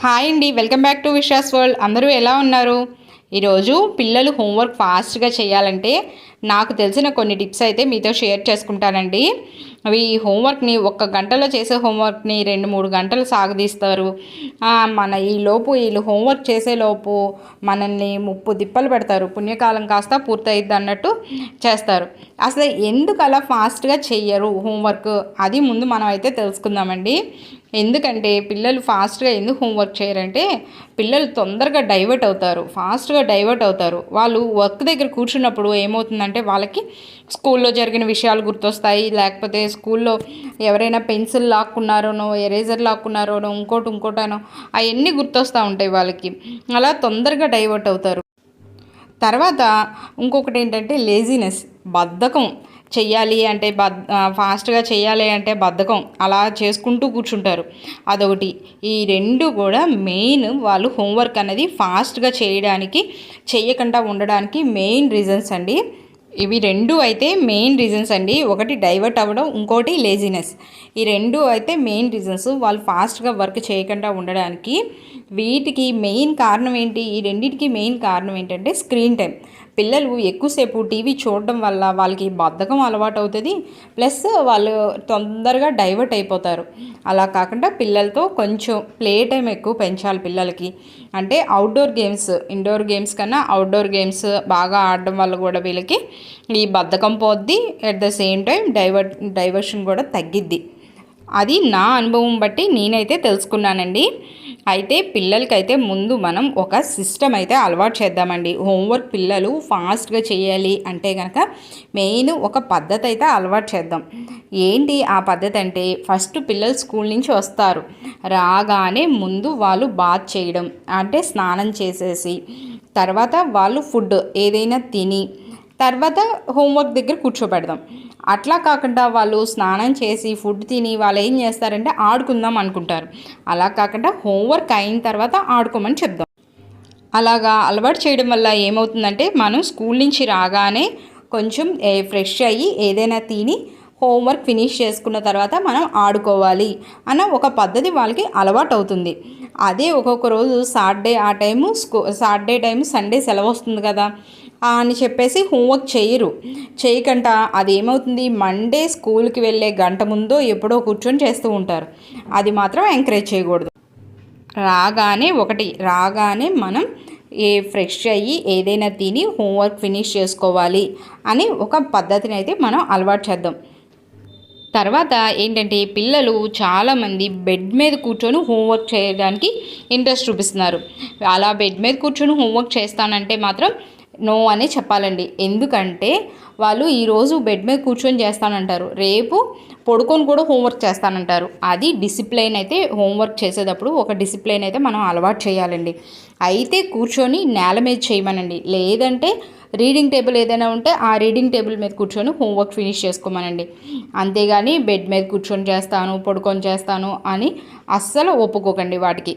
Hi అండి welcome back to Vishwas world. అందరూ ఎలా ఉన్నారు? ఈరోజు పిల్లలు హోంవర్క్ ఫాస్ట్గా చేయాలంటే నాకు తెలిసిన కొన్ని టిప్స్ అయితే మీతో షేర్ చేసుకుంటానండి. అవి ఈ హోంవర్క్ని ఒక్క గంటలో చేసే హోంవర్క్ని రెండు మూడు గంటలు సాగదీస్తారు. మన ఈ లోపు వీళ్ళు హోంవర్క్ చేసే లోపు మనల్ని ముప్పు దిప్పలు పెడతారు. పుణ్యకాలం కాస్త పూర్తయిద్ది అన్నట్టు చేస్తారు. అసలు ఎందుకు అలా ఫాస్ట్గా చెయ్యరు హోంవర్క్? అది ముందు మనం అయితే తెలుసుకుందామండి. ఎందుకంటే పిల్లలు ఫాస్ట్గా ఎందుకు హోంవర్క్ చేయరంటే పిల్లలు తొందరగా డైవర్ట్ అవుతారు ఫాస్ట్గా డైవర్ట్ అవుతారు. వాళ్ళు వర్క్ దగ్గర కూర్చున్నప్పుడు ఏమవుతుందంటే వాళ్ళకి స్కూల్లో జరిగిన విషయాలు గుర్తొస్తాయి లేకపోతే స్కూల్లో ఎవరైనా పెన్సిల్ లాక్కున్నారోనో ఎరేజర్ లాక్కున్నారోనో ఇంకోటి ఇంకోటనో అవన్నీ గుర్తొస్తూ ఉంటాయి వాళ్ళకి. అలా తొందరగా డైవర్ట్ అవుతారు. తర్వాత ఇంకొకటి ఏంటంటే లేజినెస్ బద్ధకం. చెయ్యాలి అంటే బద్ ఫాస్ట్గా చేయాలి అంటే బద్ధకం. అలా చేసుకుంటూ కూర్చుంటారు. అదొకటి. ఈ రెండు కూడా మెయిన్ వాళ్ళు హోంవర్క్ అనేది ఫాస్ట్గా చేయడానికి చేయకుండా ఉండడానికి మెయిన్ రీజన్స్ అండి. ఇవి రెండు అయితే మెయిన్ రీజన్స్ అండి. ఒకటి డైవర్ట్ అవ్వడం ఇంకోటి లేజినెస్. ఈ రెండు అయితే మెయిన్ రీజన్స్. వాళ్ళు ఫాస్ట్గా వర్క్ చేయకుండా ఉండడానికి వీటికి మెయిన్ కారణం ఏంటి? ఈ రెండింటికి మెయిన్ కారణం ఏంటంటే స్క్రీన్ టైం పిల్లలు ఎక్కువసేపు టీవీ చూడడం వల్ల వాళ్ళకి బద్ధకం అలవాటు అవుతుంది ప్లస్ వాళ్ళు తొందరగా డైవర్ట్ అయిపోతారు. అలా కాకుండా పిల్లలతో కొంచెం ప్లే టైం ఎక్కువ పెంచాలి పిల్లలకి. అంటే అవుట్డోర్ గేమ్స్ ఇండోర్ గేమ్స్ కన్నా అవుట్డోర్ గేమ్స్ బాగా ఆడడం వల్ల కూడా వీళ్ళకి ఈ బద్ధకం పోద్ది. At the same time divert diversion కూడా తగ్గిద్ది. అది నా అనుభవం బట్టి నేనైతే తెలుసుకున్నానండి. అయితే పిల్లలకైతే ముందు మనం ఒక సిస్టమ్ అయితే అలవాటు చేద్దామండి. హోంవర్క్ పిల్లలు ఫాస్ట్గా చేయాలి అంటే కనుక మెయిన్ ఒక పద్ధతి అయితే అలవాటు చేద్దాం. ఏంటి ఆ పద్ధతి అంటే ఫస్ట్ పిల్లలు స్కూల్ నుంచి వస్తారు. రాగానే ముందు వాళ్ళు బాత్ చేయడం అంటే స్నానం చేసేసి తర్వాత వాళ్ళు ఫుడ్ ఏదైనా తిని తర్వాత హోంవర్క్ దగ్గర కూర్చోబెడదాం. అట్లా కాకుండా వాళ్ళు స్నానం చేసి ఫుడ్ తిని వాళ్ళు ఏం చేస్తారంటే ఆడుకుందాం అనుకుంటారు. అలా కాకుండా హోంవర్క్ అయిన తర్వాత ఆడుకోమని చెప్దాం. అలాగా అలవాటు చేయడం వల్ల ఏమవుతుందంటే మనం స్కూల్ నుంచి రాగానే కొంచెం ఫ్రెష్ అయ్యి ఏదైనా తిని హోంవర్క్ ఫినిష్ చేసుకున్న తర్వాత మనం ఆడుకోవాలి అన్న ఒక పద్ధతి వాళ్ళకి అలవాటు అవుతుంది. అదే ఒక్కొక్క రోజు సాటర్డే ఆ టైము స్కూ సాటర్డే టైం సండే సెలవు వస్తుంది కదా. అని చెప్పేసి హోంవర్క్ చేయరు. చేయకుండా అది ఏమవుతుంది మండే స్కూల్కి వెళ్ళే గంట ముందో ఎప్పుడో కూర్చొని చేస్తూ ఉంటారు. అది మాత్రం ఎంకరేజ్ చేయకూడదు. రాగానే ఒకటి రాగానే మనం ఏ ఫ్రెష్ అయ్యి ఏదైనా తిని హోంవర్క్ ఫినిష్ చేసుకోవాలి అని ఒక పద్ధతిని అయితే మనం అలవాటు చేద్దాం. తర్వాత ఏంటంటే పిల్లలు చాలామంది బెడ్ మీద కూర్చొని హోంవర్క్ చేయడానికి ఇంట్రెస్ట్ చూపిస్తున్నారు. అలా బెడ్ మీద కూర్చొని హోంవర్క్ చేస్తానంటే మాత్రం నో అనే చెప్పాలండి. ఎందుకంటే వాళ్ళు ఈరోజు బెడ్ మీద కూర్చొని చేస్తానంటారు. రేపు పడుకొని కూడా హోంవర్క్ చేస్తానంటారు. అది డిసిప్లైన్ అయితే హోంవర్క్ చేసేటప్పుడు ఒక డిసిప్లైన్ అయితే మనం అలవాటు చేయాలండి. అయితే కూర్చొని నేల మీద చేయమనండి. లేదంటే రీడింగ్ టేబుల్ ఏదైనా ఉంటే ఆ రీడింగ్ టేబుల్ మీద కూర్చొని హోంవర్క్ ఫినిష్ చేసుకోమనండి. అంతేగాని బెడ్ మీద కూర్చొని చేస్తాను పడుకొని చేస్తాను అని అస్సలు ఒప్పుకోకండి వాటికి.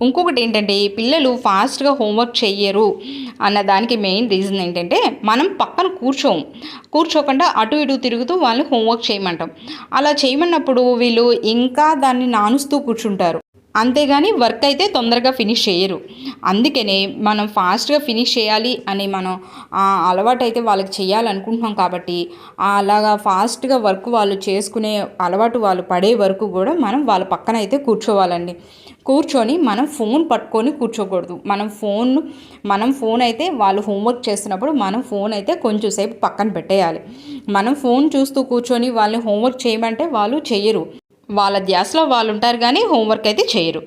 ఇంకొకటి ఏంటంటే పిల్లలు ఫాస్ట్గా హోంవర్క్ చెయ్యరు అన్న దానికి మెయిన్ రీజన్ ఏంటంటే మనం పక్కన కూర్చోం కూర్చోకుండా అటు ఇటు తిరుగుతూ వాళ్ళని హోంవర్క్ చేయమంటాం. అలా చేయమన్నప్పుడు వీళ్ళు ఇంకా దాన్ని నానుస్తూ కూర్చుంటారు. అంతేగాని వర్క్ అయితే తొందరగా ఫినిష్ చేయరు. అందుకనే మనం ఫాస్ట్గా ఫినిష్ చేయాలి అని మనం ఆ అలవాటు అయితే వాళ్ళకి చేయాలనుకుంటున్నాం కాబట్టి అలాగా ఫాస్ట్గా వర్క్ వాళ్ళు చేసుకునే అలవాటు వాళ్ళు పడే వరకు కూడా మనం వాళ్ళ పక్కన అయితే కూర్చోవాలండి. కూర్చొని మనం ఫోన్ పట్టుకొని కూర్చోకూడదు. మనం ఫోన్ మనం ఫోన్ అయితే వాళ్ళు హోంవర్క్ చేస్తున్నప్పుడు మనం ఫోన్ అయితే కొంచెం సేపు పక్కన పెట్టేయాలి. మనం ఫోన్ చూస్తూ కూర్చొని వాళ్ళని హోంవర్క్ చేయమంటే వాళ్ళు చేయరు వాళ్ళ ధ్యాసలో వాళ్ళు ఉంటారు కానీ హోంవర్క్ అయితే చేయరు.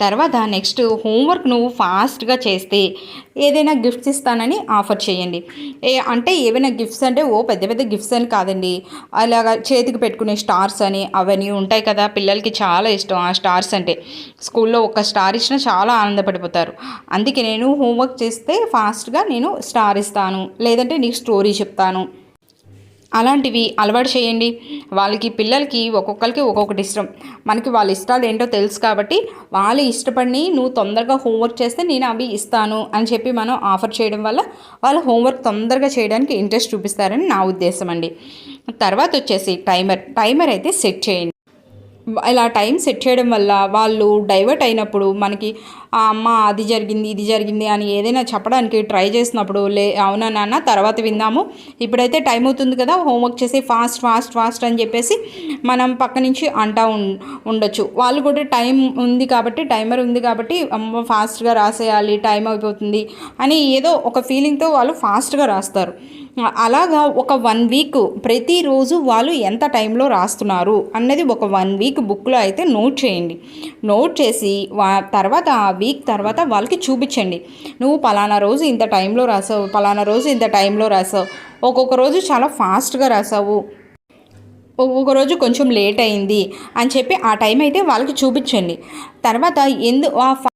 తర్వాత నెక్స్ట్ హోంవర్క్ నువ్వు ఫాస్ట్గా చేస్తే ఏదైనా గిఫ్ట్స్ ఇస్తానని ఆఫర్ చేయండి. ఏ అంటే ఏవైనా గిఫ్ట్స్ అంటే ఓ పెద్ద పెద్ద గిఫ్ట్స్ అని కాదండి. అలాగా చేతికి పెట్టుకునే స్టార్స్ అని అవన్నీ ఉంటాయి కదా పిల్లలకి చాలా ఇష్టం ఆ స్టార్స్ అంటే. స్కూల్లో ఒక స్టార్ ఇచ్చినా చాలా ఆనందపడిపోతారు. అందుకే నేను హోంవర్క్ చేస్తే ఫాస్ట్గా నేను స్టార్ ఇస్తాను. లేదంటే నీకు స్టోరీ చెప్తాను. అలాంటివి అలవాటు చేయండి. వాళ్ళకి పిల్లలకి ఒక్కొక్కరికి ఒక్కొక్కటి ఇష్టం. మనకి వాళ్ళ ఇష్టాలు ఏంటో తెలుసు కాబట్టి వాళ్ళు ఇష్టపడి నువ్వు తొందరగా హోంవర్క్ చేస్తే నేను అవి ఇస్తాను అని చెప్పి మనం ఆఫర్ చేయడం వల్ల వాళ్ళు హోంవర్క్ తొందరగా చేయడానికి ఇంట్రెస్ట్ చూపిస్తారని నా ఉద్దేశం అండి. తర్వాత వచ్చేసి టైమర్. టైమర్ అయితే సెట్ చేయండి. ఇలా టైం సెట్ చేయడం వల్ల వాళ్ళు డైవర్ట్ అయినప్పుడు మనకి "ఆ, అమ్మ అది జరిగింది ఇది జరిగింది అని ఏదైనా చెప్పడానికి ట్రై చేసినప్పుడు లే అవునా నాన్న తర్వాత విందాము. ఇప్పుడైతే టైం అవుతుంది కదా హోంవర్క్ చేసి ఫాస్ట్ ఫాస్ట్ ఫాస్ట్ అని చెప్పేసి మనం పక్క నుంచి అంటా ఉండొచ్చు. వాళ్ళు కూడా టైం ఉంది కాబట్టి టైమర్ ఉంది కాబట్టి అమ్మ ఫాస్ట్గా రాసేయాలి టైం అయిపోతుంది అని ఏదో ఒక ఫీలింగ్తో వాళ్ళు ఫాస్ట్గా రాస్తారు. అలాగా ఒక వన్ వీక్ ప్రతిరోజు వాళ్ళు ఎంత టైంలో రాస్తున్నారు అన్నది ఒక వన్ వీక్ బుక్లో అయితే నోట్ చేయండి. నోట్ చేసి వా తర్వాత ఆ వీక్ తర్వాత వాళ్ళకి చూపించండి. నువ్వు పలానా రోజు ఇంత టైంలో రాసావు పలానా రోజు ఇంత టైంలో రాసావు ఒక్కొక్క రోజు చాలా ఫాస్ట్గా రాసావు ఒక్కొక్క రోజు కొంచెం లేట్ అయింది అని చెప్పి ఆ టైం అయితే వాళ్ళకి చూపించండి. తర్వాత ఎందు ఆ ఫ-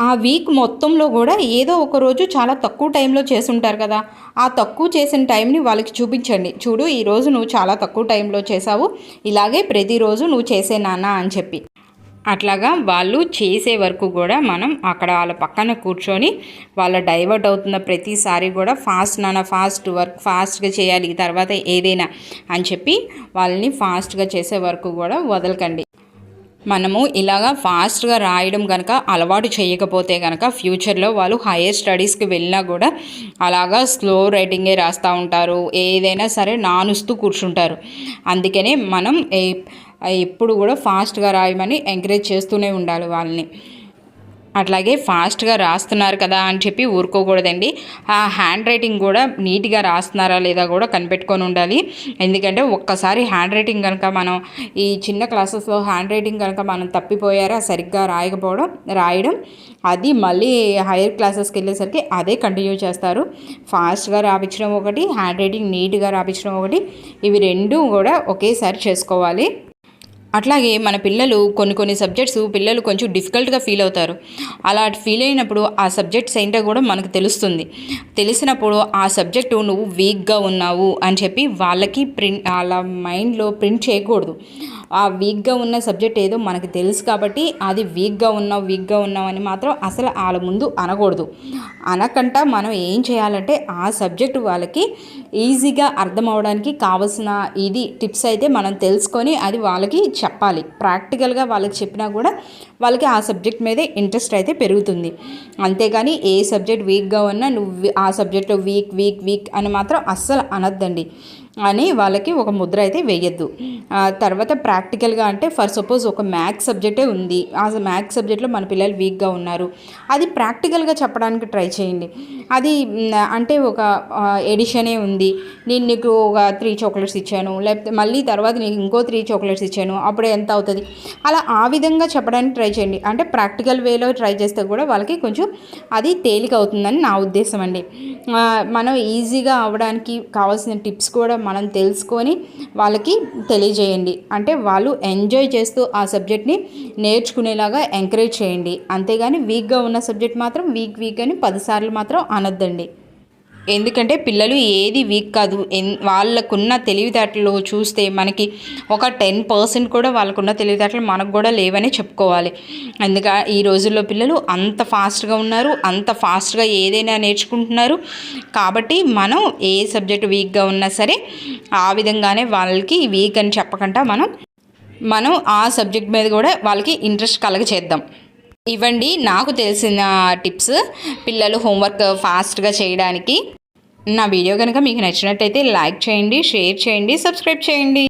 ఆ వీక్ మొత్తంలో కూడా ఏదో ఒక రోజు చాలా తక్కువ టైంలో చేసుంటారు కదా. ఆ తక్కువ చేసిన టైంని వాళ్ళకి చూపించండి. చూడు ఈరోజు నువ్వు చాలా తక్కువ టైంలో చేసావు ఇలాగే ప్రతిరోజు నువ్వు చేసే నాన్న అని చెప్పి. అట్లాగా వాళ్ళు చేసే వరకు కూడా మనం అక్కడ వాళ్ళ పక్కన కూర్చొని వాళ్ళ డైవర్ట్ అవుతున్న ప్రతిసారి కూడా ఫాస్ట్ నాన్న ఫాస్ట్ వర్క్ ఫాస్ట్గా చేయాలి తర్వాత ఏదైనా అని చెప్పి వాళ్ళని ఫాస్ట్గా చేసే వరకు కూడా వదలకండి. మనము ఇలాగా ఫాస్ట్గా రాయడం కనుక అలవాటు చేయకపోతే కనుక ఫ్యూచర్లో వాళ్ళు హైయర్ స్టడీస్కి వెళ్ళినా కూడా అలాగా స్లో రైటింగే రాస్తూ ఉంటారు. ఏదైనా సరే నానుస్తూ కూర్చుంటారు. అందుకనే మనం ఎప్పుడు కూడా ఫాస్ట్గా రాయమని ఎంకరేజ్ చేస్తూనే ఉండాలి వాళ్ళని. అట్లాగే ఫాస్ట్గా రాస్తున్నారు కదా అని చెప్పి ఊరుకోకూడదండి. ఆ హ్యాండ్ రైటింగ్ కూడా నీట్గా రాస్తున్నారా లేదా కూడా కనిపెట్టుకొని ఉండాలి. ఎందుకంటే ఒక్కసారి హ్యాండ్ రైటింగ్ కనుక మనం ఈ చిన్న క్లాసెస్లో హ్యాండ్ రైటింగ్ కనుక మనం తప్పిపోయారా సరిగ్గా రాయకపోవడం రాయడం అది మళ్ళీ హైయర్ క్లాసెస్కి వెళ్ళేసరికి అదే కంటిన్యూ చేస్తారు. ఫాస్ట్గా రాపించడం ఒకటి హ్యాండ్ రైటింగ్ నీట్గా రాపించడం ఒకటి ఇవి రెండు కూడా ఒకేసారి చేసుకోవాలి. అట్లాగే మన పిల్లలు కొన్ని కొన్ని సబ్జెక్ట్స్ పిల్లలు కొంచెం డిఫికల్ట్గా ఫీల్ అవుతారు. అలా ఫీల్ అయినప్పుడు ఆ సబ్జెక్ట్స్ ఏంటో కూడా మనకు తెలుస్తుంది. తెలిసినప్పుడు ఆ సబ్జెక్టు నువ్వు వీక్గా ఉన్నావు అని చెప్పి వాళ్ళకి ప్రింట్ అలా మైండ్లో ప్రింట్ చేయకూడదు. ఆ వీక్గా ఉన్న సబ్జెక్ట్ ఏదో మనకు తెలుసు కాబట్టి అది వీక్గా ఉన్నావు వీక్గా ఉన్నావు అని మాత్రం అసలు వాళ్ళ ముందు అనకూడదు. అనకంట మనం ఏం చేయాలంటే ఆ సబ్జెక్ట్ వాళ్ళకి ఈజీగా అర్థం అవడానికి కావాల్సిన ఇది టిప్స్ అయితే మనం తెలుసుకొని అది వాళ్ళకి చెప్పాలి. ప్రాక్టికల్గా వాళ్ళకి చెప్పినా కూడా వాళ్ళకి ఆ సబ్జెక్ట్ మీదే ఇంట్రెస్ట్ అయితే పెరుగుతుంది. అంతేగాని ఏ సబ్జెక్ట్ వీక్గా ఉన్నా నువ్వు ఆ సబ్జెక్ట్లో వీక్ వీక్ వీక్ అని మాత్రం అస్సలు అనొద్దండి. అని వాళ్ళకి ఒక ముద్ర అయితే వేయద్దు. ఆ తర్వాత ప్రాక్టికల్గా అంటే ఫర్ సపోజ్ ఒక మ్యాథ్స్ సబ్జెక్టే ఉంది. ఆ మ్యాథ్స్ సబ్జెక్ట్లో మన పిల్లలు వీక్గా ఉన్నారు. అది ప్రాక్టికల్గా చెప్పడానికి ట్రై చేయండి. అది అంటే ఒక ఎడిషనే ఉంది. నేను నీకు ఒక త్రీ చాక్లెట్స్ ఇచ్చాను. లేకపోతే మళ్ళీ తర్వాత నీకు ఇంకో త్రీ చాక్లెట్స్ ఇచ్చాను. అప్పుడు ఎంత అవుతుంది? అలా ఆ విధంగా చెప్పడానికి ట్రై చేయండి. అంటే ప్రాక్టికల్ వేలో ట్రై చేస్తే కూడా వాళ్ళకి కొంచెం అది తేలిక అవుతుందని నా ఉద్దేశం అండి. మనం ఈజీగా అవ్వడానికి కావాల్సిన టిప్స్ కూడా మనం తెలుసుకొని వాళ్ళకి తెలియజేయండి. అంటే వాళ్ళు ఎంజాయ్ చేస్తూ ఆ సబ్జెక్ట్ని నేర్చుకునేలాగా ఎంకరేజ్ చేయండి. అంతేగాని వీక్గా ఉన్న సబ్జెక్ట్ మాత్రం వీక్ వీక్ అని పదిసార్లు మాత్రం అనొద్దండి. ఎందుకంటే పిల్లలు ఏది వీక్ కాదు. ఎన్ వాళ్ళకున్న తెలివితేటలు చూస్తే మనకి ఒక టెన్ పర్సెంట్ కూడా వాళ్ళకున్న తెలివితేటలు మనకు కూడా లేవని చెప్పుకోవాలి. అందుక ఈ రోజుల్లో పిల్లలు అంత ఫాస్ట్గా ఉన్నారు అంత ఫాస్ట్గా ఏదైనా నేర్చుకుంటున్నారు. కాబట్టి మనం ఏ సబ్జెక్ట్ వీక్గా ఉన్నా సరే ఆ విధంగానే వాళ్ళకి వీక్ అని చెప్పకుండా మనం మనం ఆ సబ్జెక్ట్ మీద కూడా వాళ్ళకి ఇంట్రెస్ట్ కలగ చేద్దాం ఇవ్వండి. నాకు తెలిసిన టిప్స్ పిల్లలు హోంవర్క్ ఫాస్ట్గా చేయడానికి. నా వీడియో కనుక మీకు నచ్చినట్టయితే లైక్ చేయండి షేర్ చేయండి సబ్స్క్రైబ్ చేయండి.